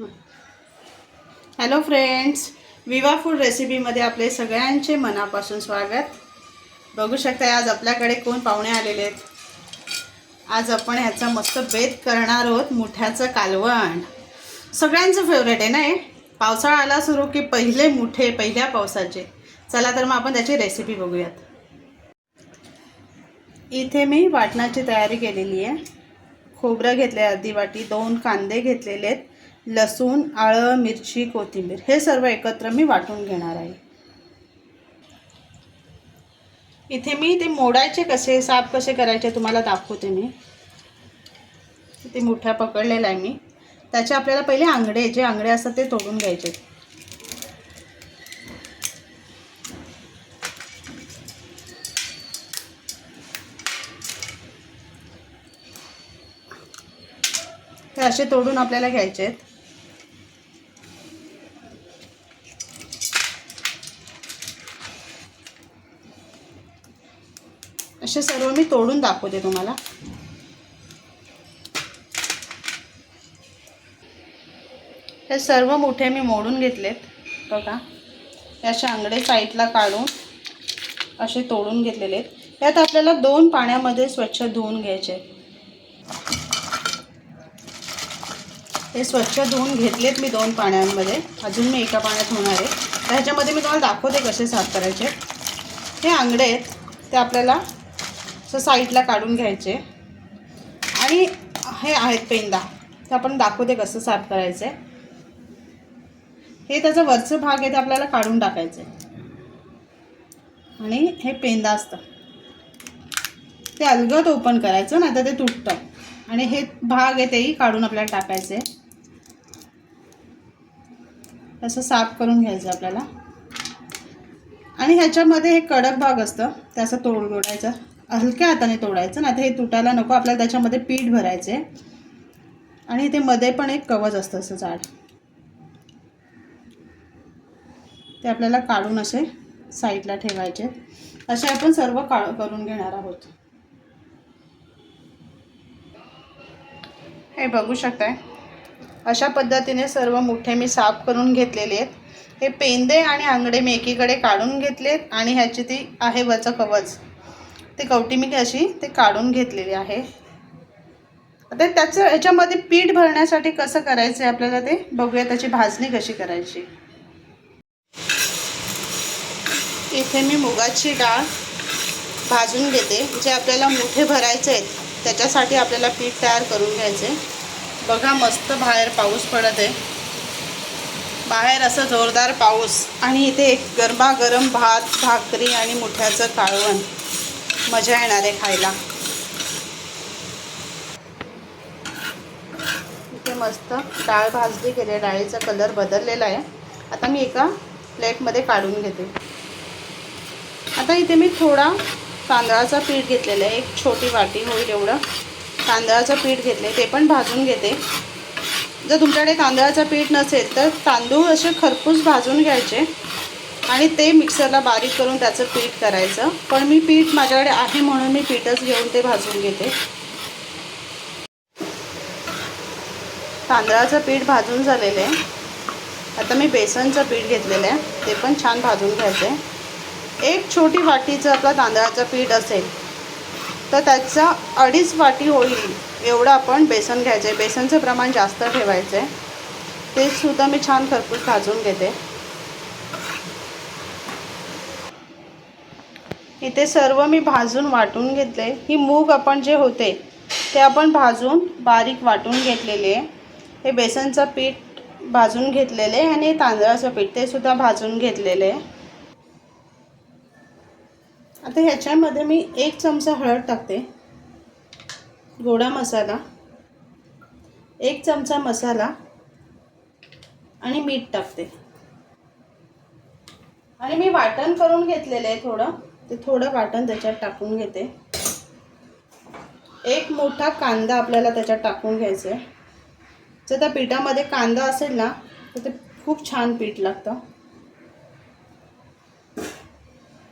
Hello friends Viva food रेसिपीमध्ये आपले सगळ्यांचे मनापासून स्वागत. बघू शकता आज आपल्याकडे कोण पाहुणे आलेले आहेत? आज आपण ह्याचा मस्त बेत करणार आहोत मुठ्याचं कालवण. सगळ्यांचं फेवरेट आहे ना हे? पावसाळा आला सुरू की पहिले मुठे पहिल्या पावसाचे. चला तर मग आपण त्याची रेसिपी बघूयात. इथे मी वाटणाची तयारी केलेली आहे. खोबरं घेतले अर्धी वाटी दोन कांदे घेतलेले आहेत. लसूण आळं मिरची कोथिंबीर हे सर्व एकत्र मी वाटून घेणार आहे. इथे मी ते मोडायचे कसे साफ कसे करायचे तुम्हाला दाखवते मी. ते मुठ्या पकडलेला आहे मी. त्याचे आपल्याला पहिले आंगडे जे आंगडे असतात ते तोडून घ्यायचे. हे असे तोडून आपल्याला घ्यायचे आहेत असे सर्व मी तोडून दाखवते तुम्हाला. हे सर्व मोठे मी मोडून घेतलेत बघा. हे अंगडे आंगडे साईडला काढून असे तोडून घेतलेले आहेत. यात आपल्याला दोन पाण्यामध्ये स्वच्छ धुवून घ्यायचे आहेत. हे स्वच्छ धुवून घेतलेत मी दोन पाण्यांमध्ये. अजून मी एका पाण्यात होणार आहे. तर ह्याच्यामध्ये मी तुम्हाला दाखवते कसे साफ करायचे हे आंगडे आहेत. ते आपल्याला असं साईडला काढून घ्यायचे. आणि हे आहेत पेंदा. तर आपण दाखवते कसं साफ करायचं. आहे हे त्याचा वरचं भाग आहे ते आपल्याला काढून टाकायचं. आणि हे पेंदा असतं. ते अलगद ओपन करायचं नाही तर ते तुटतं. आणि हे भाग आहे तेही काढून आपल्याला टाकायचे. असं साफ करून घ्यायचं आपल्याला. आणि ह्याच्यामध्ये हे कडक भाग असतं. त्याचं तोड तोडायचं हलक्या हाताने तोडायचं ना आता हे तुटायला नको आपल्याला त्याच्यामध्ये पीठ भरायचे आणि ते मध्ये पण एक कवच असतं असं जाड ते आपल्याला काढून असे साईडला ठेवायचे. असे आपण सर्व का करून घेणार आहोत. हे बघू शकताय. अशा पद्धतीने सर्व मुठे मी साफ करून घेतलेले आहेत. हे पेंदे आणि आंगडे मी एकीकडे काढून घेतलेत आणि ह्याची ती आहे वरचं कवच. ते कवटी मी अशी ते काढून घेतलेली आहे. आता त्याचं याच्यामध्ये पीठ भरण्यासाठी कसं करायचं आहे आपल्याला ते? बघूया त्याची भाजणी कशी करायची. इथे मी मुगाची डाळ भाजून घेते. जे आपल्याला मुठे भरायचे आहेत त्याच्यासाठी आपल्याला पीठ तयार करून घ्यायचे. बघा मस्त बाहेर पाऊस पडत आहे. बाहेर असं जोरदार पाऊस आणि इथे एक गरमागरम भात भाकरी आणि मुठ्याचं काळवण. मजा येणार आहे खायला. इथे मस्त डाळ भाजली गेली डाळीचा कलर बदललेला आहे. आता मी एका प्लेटमध्ये काढून घेते. आता इथे मी थोडा तांदळाचा पीठ घेतलेला आहे. एक छोटी वाटी होईल एवढं. तांदळाचं पीठ घेतले ते पण भाजून घेते. जर तुमच्याकडे तांदळाचं पीठ नसेल तर तांदूळ असे खरपूस भाजून घ्यायचे. आणि ते मिक्सरला बारीक करून त्याचं पीठ करायचं. पण मी पीठ माझ्याकडे आहे म्हणून मी पीठच घेऊन ते भाजून घेते. तांदळाचं पीठ भाजून झालेलं आहे. आता मी बेसनचं पीठ घेतलेलं आहे. ते पण छान भाजून घ्यायचं. आहे एक छोटी वाटीचं आपलं तांदळाचं पीठ असेल तर त्याचा अडीच वाटी होईल एवढं आपण बेसन घ्यायचं आहे बेसनचं प्रमाण जास्त ठेवायचं आहे ते सुद्धा मी छान खरपूस भाजून घेते. इथे सर्व मी भाजून वाटून घेतले. ही मूग आपण जे होते ते आपण भाजून बारीक वाटून घेतलेले. आहे हे बेसनचं पीठ भाजून घेतलेले आहे आणि तांदळाचं पीठ ते सुद्धा भाजून घेतलेले. आहे आता ह्याच्यामध्ये मी एक चमचा हळद टाकते. गोडा मसाला एक चमचा मसाला आणि मीठ टाकते. आणि मी वाटण करून घेतलेलं आहे थोडं. ते थोडं वाटण त्याच्यात टाकून घेते. एक मोठा कांदा आपल्याला त्याच्यात टाकून घ्यायचा आहे. जर त्या पिठामध्ये कांदा असेल ना तर ते खूप छान पीठ लागतं.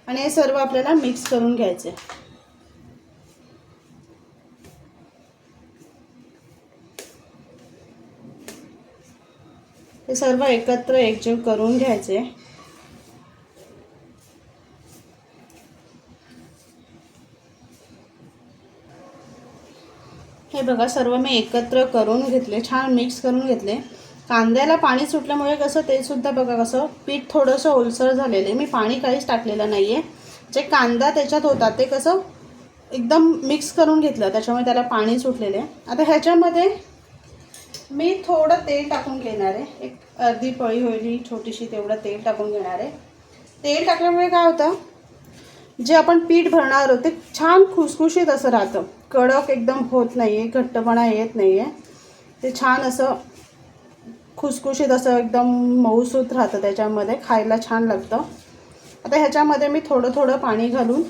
आणि हे सर्व आपल्याला मिक्स करून घ्यायचे. हे सर्व एकत्र एकजीव करून घ्यायचे. हे बघा सर्व मी एकत्र करून घेतले छान मिक्स करून घेतले. कांद्याला पाणी सुटल्यामुळे कसं ते सुद्धा बघा कसं पीठ थोडंसं ओलसर झालेलं आहे. मी पाणी काहीच टाकलेलं नाही आहे जे कांदा त्याच्यात होता ते कसं एकदम मिक्स करून घेतलं. त्याच्यामुळे त्याला पाणी सुटलेलं आहे. आता ह्याच्यामध्ये मी थोडं तेल टाकून घेणार आहे. एक अर्धी पळी होईल छोटीशी तेवढं तेल टाकून घेणार आहे. तेल टाकल्यामुळे काय होतं जे आपण पीठ भरणार आहोत ते छान खुसखुशीत असं राहतं. कडक एकदम होत नाही आहे घट्टपणा येत नाही आहे ते छान असं खुसखुशीत असं एकदम मऊसूत राहतं त्याच्यामध्ये खायला छान लागतं. आता ह्याच्यामध्ये मी थोडं थोडं पाणी घालून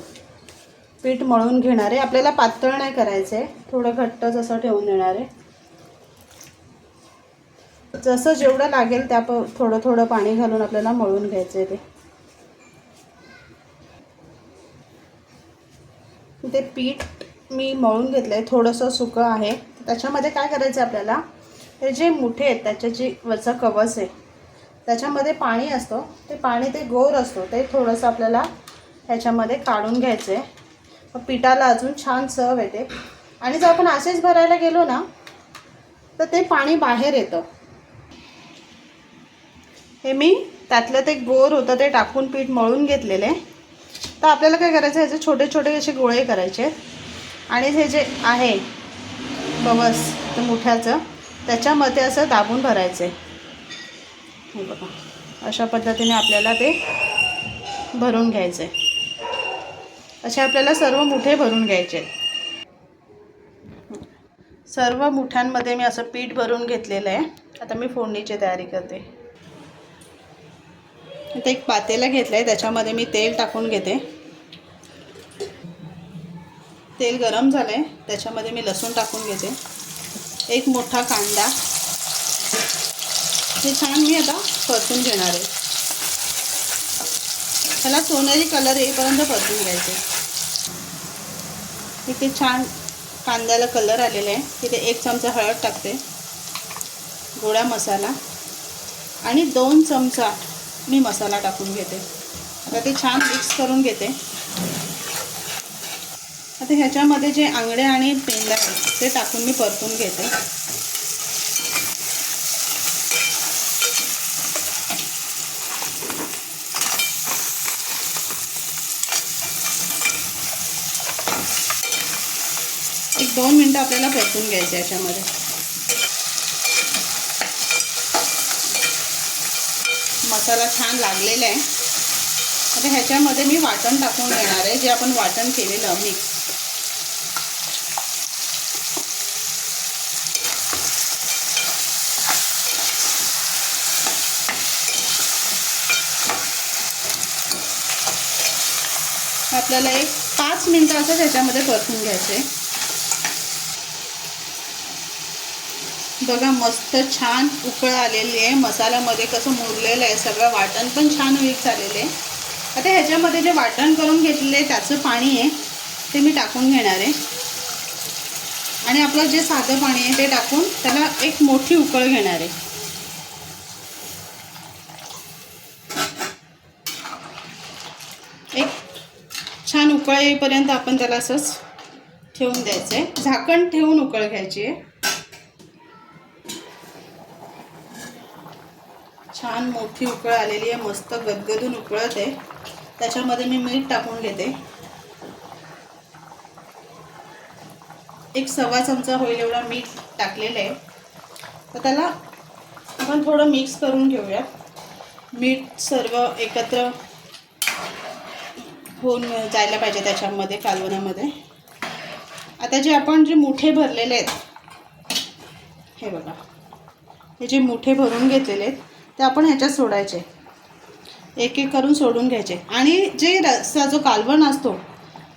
पीठ मळून घेणार आहे. आपल्याला पातळ नाही करायचं आहे थोडं घट्टच असं ठेवून देणार आहे. जसं जेवढं लागेल त्या प थोडं थोडं पाणी घालून आपल्याला मळून घ्यायचं आहे ते ते पीठ मी मळून घेतलं आहे थोडंसं सुकं आहे. त्याच्यामध्ये काय करायचं आहे आपल्याला? हे जे मुठे आहेत त्याचे जे वरचं कवच आहे त्याच्यामध्ये पाणी असतं. ते पाणी ते गोर असतो ते थोडंसं आपल्याला ह्याच्यामध्ये काढून घ्यायचं आहे पिठाला अजून छान चव येते. आणि जर आपण असेच भरायला गेलो ना तर ते पाणी बाहेर येतं. हे मी त्यातलं ते गोर होतं ते टाकून पीठ मळून घेतलेलं आहे. तर आपल्याला काय करायचं ह्याचे छोटे छोटे असे गोळे करायचे. आणि हे जे आहे बवस ते मुठ्याचं त्याच्यामध्ये असं दाबून भरायचं. आहे बघा अशा पद्धतीने आपल्याला ते भरून घ्यायचं. आहे असे आपल्याला सर्व मुठे भरून घ्यायचे. आहेत सर्व मुठ्यांमध्ये मी असं पीठ भरून घेतलेलं आहे. आता मी फोडणीची तयारी करते. आता एक पातेला घेतलं आहे त्याच्यामध्ये मी तेल टाकून घेते. तेल गरम झालं आहे त्याच्यामध्ये मी लसूण टाकून घेते. एक मोठा कांदा. हे छान मी आता परतून घेणार आहे. त्याला सोनेरी कलर येईपर्यंत परतून घ्यायचे. इथे छान कांद्याला कलर आलेला आहे. तिथे एक चमचा हळद टाकते. गोडा मसाला. आणि दोन चमचा मी मसाला टाकून घेते. आता ते छान मिक्स करून घेते. आता ह्याच्यामध्ये जे आंगडे आणि पेंडा आहे ते टाकून मी परतून घेते. एक दोन मिनटं आपल्याला परतून घ्यायचं याच्यामध्ये. मसाला छान लागलेला आहे. आता ह्याच्यामध्ये मी वाटण टाकून देणार आहे जे आपण वाटण केलेलं मिक्स. आपल्याला एक पाच मिनटं असं त्याच्यामध्ये परतून घ्यायचं आहे बघा मस्त छान उकळ आलेली आहे. मसाल्यामध्ये कसं मुरलेलं आहे सगळं वाटण पण छान मिक्स आलेलं आहे. आता ह्याच्यामध्ये जे वाटण करून घेतलेलं आहे त्याचं पाणी आहे ते मी टाकून घेणार आहे. आणि आपलं जे साधं पाणी आहे ते टाकून त्याला एक मोठी उकळ घेणार आहे. एक छान उकळ येईपर्यंत आपण त्याला असंच ठेवून द्यायचं आहे. झाकण ठेवून उकळ घ्यायची आहे. छान मोठी उकळ आलेली आहे मस्त गदगदून उकळत आहे. त्याच्यामध्ये मी मीठ टाकून घेते. एक सव्वा चमचा होईल एवढा मीठ टाकलेलं आहे. तर त्याला आपण थोडं मिक्स करून घेऊया. मीठ सर्व एकत्र होऊन जायला पाहिजे त्याच्यामध्ये कालवणामध्ये आता जे आपण जे मुठे भरलेले आहेत हे बघा. हे जे मुठे भरून घेतलेले आहेत ते आपण ह्याच्यात सोडायचे. एक एक करून सोडून घ्यायचे. आणि जे रस्सा जो कालवण असतो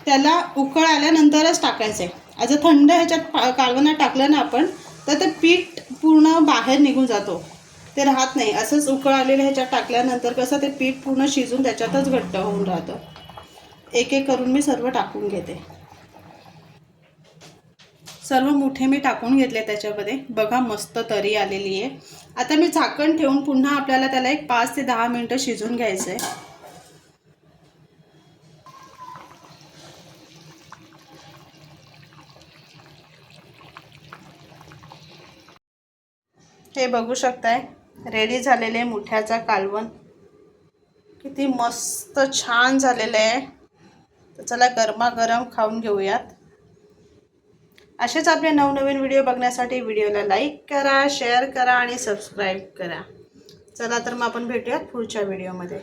त्याला उकळ आल्यानंतरच टाकायचे. आहे जर थंड ह्याच्यात पा कालवणात टाकलं ना आपण तर ते पीठ पूर्ण बाहेर निघून जातो. ते राहत नाही. असंच उकळ आलेलं ह्याच्यात टाकल्यानंतर कसं ते पीठ पूर्ण शिजून त्याच्यातच घट्ट होऊन राहतं. एक एक करून मी सर्व टाकून घेते. सर्व मुठे मी टाकून घेतले त्याच्यामध्ये. बघा मस्त तरी आलेली आहे. आता मी झाकण ठेवून पुन्हा आपल्याला त्याला एक पाच ते दहा मिनटं शिजून घ्यायचं आहे हे बघू शकताय रेडी झालेले मुठ्याचा कालवण. किती मस्त छान झालेलं आहे. तर चला गरमागरम खाऊन घेऊयात. असेच आपले नवनवीन व्हिडिओ बघण्यासाठी व्हिडिओला लाईक करा शेअर करा आणि सबस्क्राईब करा. चला तर मग आपण भेटूयात पुढच्या व्हिडिओमध्ये.